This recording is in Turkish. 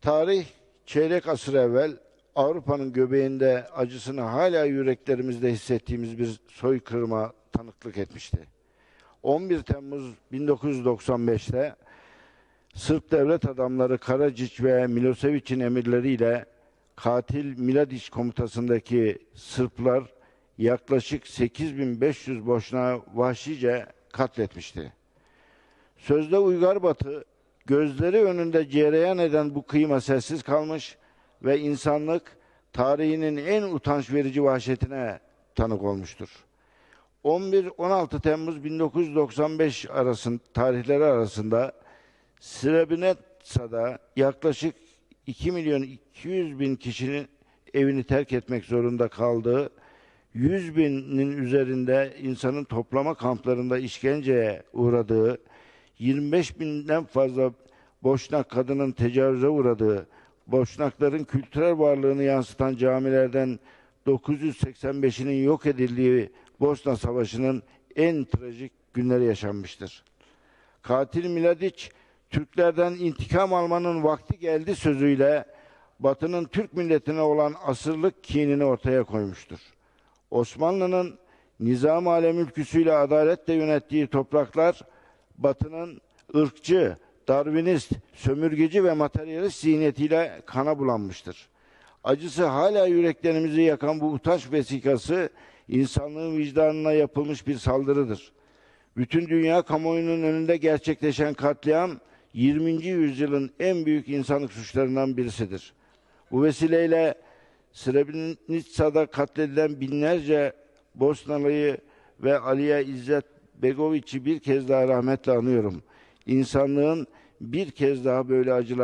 Tarih çeyrek asır evvel Avrupa'nın göbeğinde acısını hala yüreklerimizde hissettiğimiz bir soykırıma tanıklık etmişti. 11 Temmuz 1995'te Sırp devlet adamları Karadziç ve Milosevic'in emirleriyle katil Miladiç komutasındaki Sırplar yaklaşık 8500 boşuna vahşice katletmişti. Sözde Uygar Batı gözleri önünde cereyan eden bu kıyıma sessiz kalmış ve insanlık tarihinin en utanç verici vahşetine tanık olmuştur. 11-16 Temmuz 1995 arasında tarihleri arasında Srebrenica'da yaklaşık 2 milyon 200 bin kişinin evini terk etmek zorunda kaldığı 100 binin üzerinde insanın toplama kamplarında işkenceye uğradığı 25 binden fazla Boşnak kadının tecavüze uğradığı, Boşnakların kültürel varlığını yansıtan camilerden 985'inin yok edildiği Bosna Savaşı'nın en trajik günleri yaşanmıştır. Katil Miladiç, Türklerden intikam almanın vakti geldi sözüyle Batı'nın Türk milletine olan asırlık kinini ortaya koymuştur. Osmanlı'nın nizam alem ülküsüyle adaletle yönettiği topraklar Batı'nın ırkçı, Darwinist, sömürgeci ve materyalist zihniyetiyle kana bulanmıştır. Acısı hala yüreklerimizi yakan bu utanç vesikası insanlığın vicdanına yapılmış bir saldırıdır. Bütün dünya kamuoyunun önünde gerçekleşen katliam 20. yüzyılın en büyük insanlık suçlarından birisidir. Bu vesileyle Srebrenica'da katledilen binlerce Bosnalı'yı ve Aliye İzzet Begoviç'i bir kez daha rahmetle anıyorum. İnsanlığın bir kez daha böyle acılar